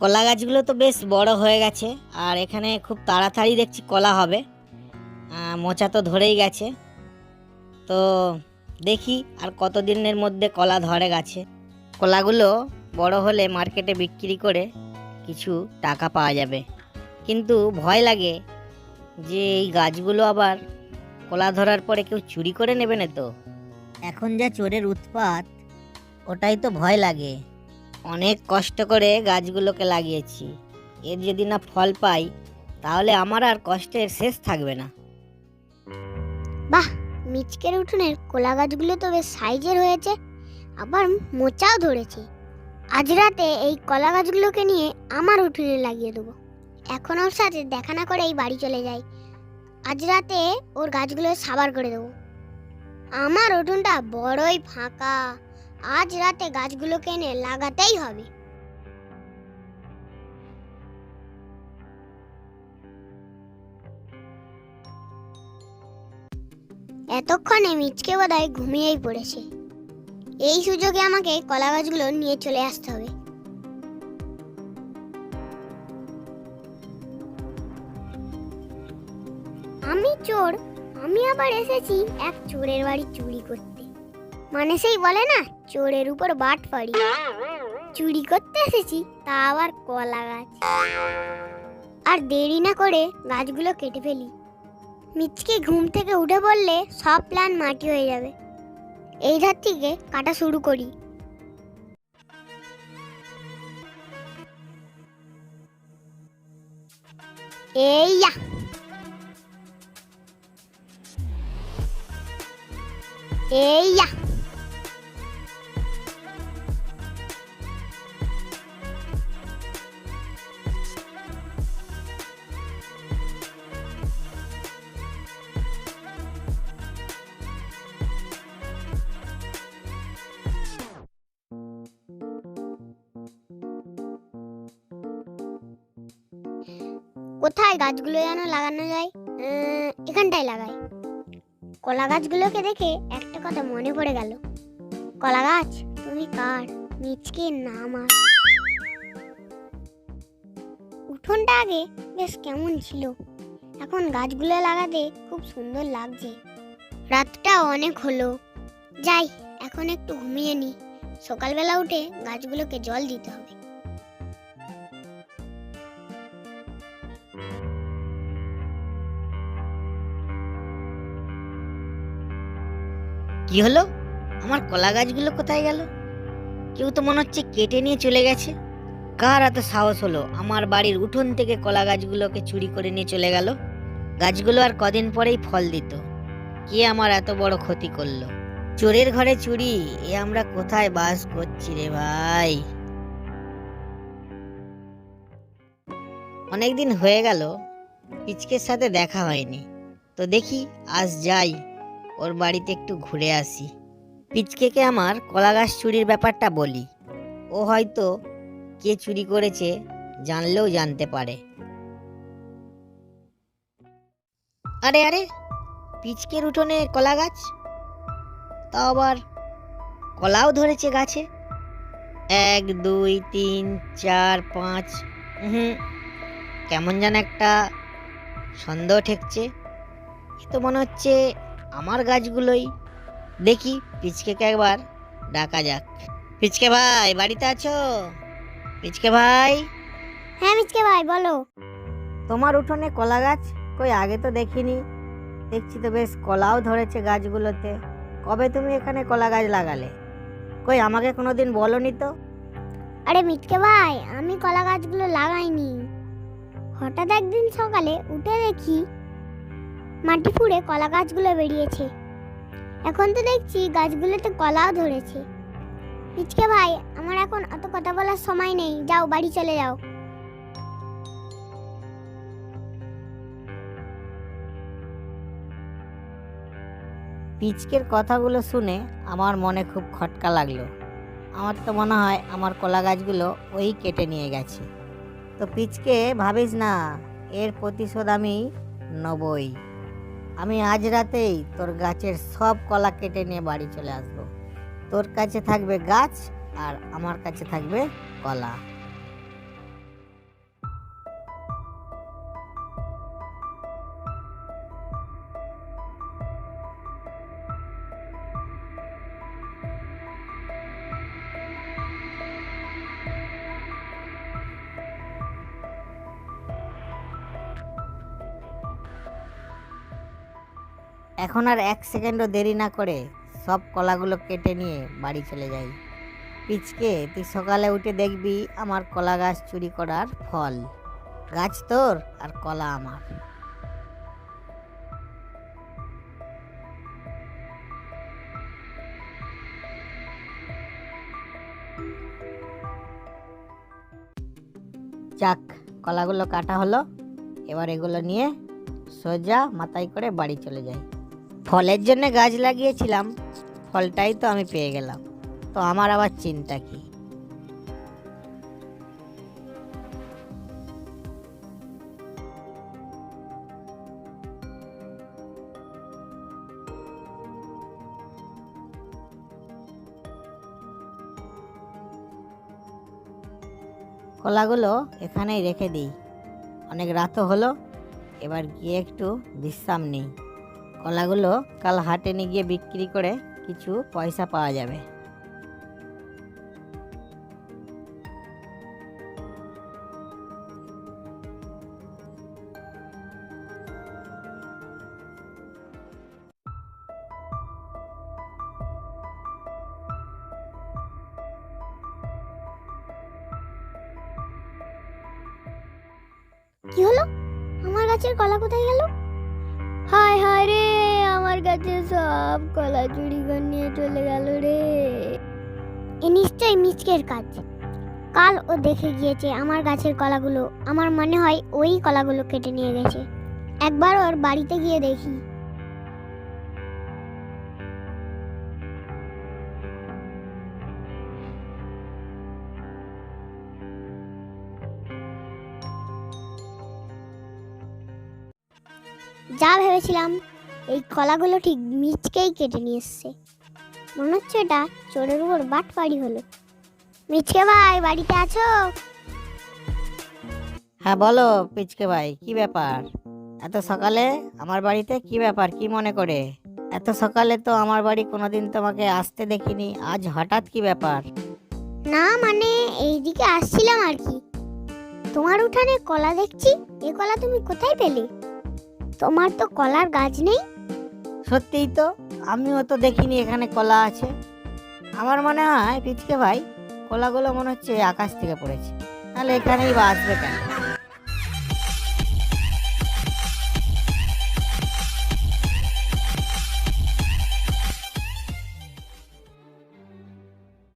কলা গাছগুলো তো বেশ বড় হয়ে গেছে, আর এখানে খুব তাড়াতাড়ি দেখছি কলা হবে। মোচা তো ধরেই গেছে। তো দেখি আর কতদিনের মধ্যে কলা ধরে গেছে। কলাগুলো বড় হলে মার্কেটে বিক্রি করে কিছু টাকা পাওয়া যাবে। কিন্তু ভয় লাগে যে এই গাছগুলো আবার কলা ধরার পরে কেউ চুরি করে নেবে না তো? এখন যা চোরের উৎপাত ওটাই তো ভয় লাগে। অনেক কষ্ট করে গাছগুলোকে লাগিয়েছি। এর যদি না ফল পাই, তাহলে আমার আর কষ্টের শেষ থাকবে না। বাহ, মিচকের উঠোনের কোলা গাছগুলো তো বেশ সাইজের হয়েছে, আবার মোচাও ধরেছে। আজ রাতে এই কলা গাছগুলোকে নিয়ে আমার উঠোনে লাগিয়ে দেবো। এখন ওর সাথে দেখা না করে এই বাড়ি চলে যাই। আজ রাতে ওর গাছগুলো সাবার করে দেবো। আমার উঠোনটা বড়ই ফাঁকা। আজ রাতে গাছগুলোকে এনে লাগাতেই হবে। এতক্ষণে মিচকে বোধহয় ঘুমিয়েই পড়েছে। এই সুযোগে আমাকে কলা গাছগুলো নিয়ে চলে আসতে হবে। আমি চোর, আমি আবার এসেছি এক চোরের বাড়ি চুরি করতে। মানে সেই বলে না চোরের উপর বাট পাড়ি চুরি করতে এসেছি, তা আবার কলা গাছ। আর দেরি না করে গাছগুলো কেটে ফেলি। মিচকে ঘুম থেকে উঠে পড়লে সব প্ল্যান মাটি হয়ে যাবে। এই ধার থেকে কাটা শুরু করি। এই কোথায় গাছগুলো যেন লাগানো যায়? এখানটায় লাগাই। কলা গাছগুলোকে দেখে একটা কথা মনে পড়ে গেল। কলা গাছ, তুমি কার? মিচকে নাম আর উঠোনটা আগে বেশ কেমন ছিল। এখন গাছগুলো লাগাতে খুব সুন্দর লাগছে। রাতটা অনেক হলো। যাই, এখন একটু ঘুমিয়ে নি। সকালবেলা উঠে গাছগুলোকে জল দিতে হবে। কি হলো? আমার কলা গাছগুলো কোথায় গেল? কেউ তো মনে হচ্ছে কেটে নিয়ে চলে গেছে। কার এত সাহস হলো? আমার বাড়ির উঠোন থেকে কলা গাছগুলোকে চুরি করে নিয়ে চলে গেল। গাছগুলো আর কদিন পরেই ফল দিত। কে আমার এত বড় ক্ষতি করল? চোরের ঘরে চুরি? এ আমরা কোথায় বাস করছি রে ভাই? অনেকদিন হয়ে গেল। পিচকের সাথে দেখা হয়নি। তো দেখি আজ যাই। ওর বাড়িতে একটু ঘুরে আসি। পিচকেকে আমার কলা গাছ চুরির ব্যাপারটা বলি। ও হয়তো কে চুরি করেছে জানলেও জানতে পারে। আরে আরে, পিচকের উঠোনে কলা গাছ? তা আবার কলাও ধরেছে গাছে? এক, দুই, তিন, চার, পাঁচ হুম কেমন যেন একটা সন্দেহ ঠেকছে। এ তো মনে হচ্ছে আমার গাছগুলোই। দেখি পিচকেকে একবার ডাকা যাক। পিচকে ভাই বাড়িতে আছো? পিচকে ভাই? হ্যাঁ মিচকে ভাই বলো। তোমার উঠোনে কলা গাছ? কই আগে তো দেখিনি। দেখছি তো বেশ কলাও ধরেছে গাছগুলোতে। কবে তুমি এখানে কলা গাছ লাগালে? কই আমাকে কোনোদিন বলনি তো? আরে মিটকে ভাই আমি কলা গাছগুলো লাগাইনি। হঠাৎ একদিন সকালে উঠে দেখি মাটি ফুঁড়ে কলা গাছগুলো বেরিয়েছে। এখন তো দেখছি গাছগুলোতে কলাও ধরেছে। পিচকে ভাই, আমার এখন অত কথা বলার সময় নেই। যাও, বাড়ি চলে যাও। পিচকের কথাগুলো শুনে আমার মনে খুব খটকা লাগল। আমার তো মনে হয় আমার কলা গাছগুলো ওই কেটে নিয়ে গেছে। তো পিচকে ভাবিস না, এর প্রতিশোধ আমি নবই। আমি আজ রাতেই তোর গাছের সব কলা কেটে নিয়ে বাড়ি চলে আসব। তোর কাছে থাকবে গাছ আর আমার কাছে থাকবে কলা। এখন আর এক সেকেন্ডও দেরি না করে সব কলাগুলো কেটে নিয়ে বাড়ি চলে যাই। পিচকে, তুই সকালে উঠে দেখবি আমার কলা গাছ চুরি করার ফল। গাছ তোর আর কলা আমার। যাক, কলাগুলো কাটা হলো। এবার এগুলো নিয়ে সোজা মাথায় করে বাড়ি চলে যাই। ফলের জন্য গাছ লাগিয়েছিলাম, ফলটাই তো আমি পেয়ে গেলাম। তো আমার আবার চিন্তা কি? কলাগুলো এখানেই রেখে দিই। অনেক রাতও হলো, এবার গিয়ে একটু বিশ্রাম নিই। কলাগুলো কাল হাটে নিয়ে গিয়ে বিক্রি করে কিছু পয়সা পাওয়া যাবে। কি হলো? আমার গাছের কলা কোথায় গেল? আমার গাছে সব কলা চুরি করে নিয়ে চলে গেল রে। এ নিশ্চয়ই মিচকের কাজ। কাল ও দেখে গিয়েছে আমার গাছের কলাগুলো। আমার মনে হয় ওই কলাগুলো কেটে নিয়ে গেছে। একবার ওর বাড়িতে গিয়ে দেখি। যা ভেবেছিলাম এই কলাগুলো ঠিক মিচকেই কেটে নিয়ে এসছে। মনে হচ্ছে এটা চোরের উপর বাট পাড়ি হলো। মিচকে ভাই বাড়িতে আছো? হ্যাঁ বলো পিচকে ভাই কি ব্যাপার? এত সকালে আমার বাড়িতে কি ব্যাপার কি মনে করে? এত সকালে তো আমার বাড়ি কোনোদিন তোমাকে আসতে দেখিনি আজ হঠাৎ কি ব্যাপার? না মানে এইদিকে আসছিলাম আর কি। তোমার উঠানে কলা দেখছি এ কলা তুমি কোথায় পেলে? তোমার তো কলার গাছ নেই সত্যিই তো, আমিও তো দেখিনি এখানে কলা আছে। আমার মনে হয়, পিচকে ভাই, কলাগুলো মনে হচ্ছে আকাশ থেকে পড়েছে। তাহলে এখানেই বা আসবে কেন?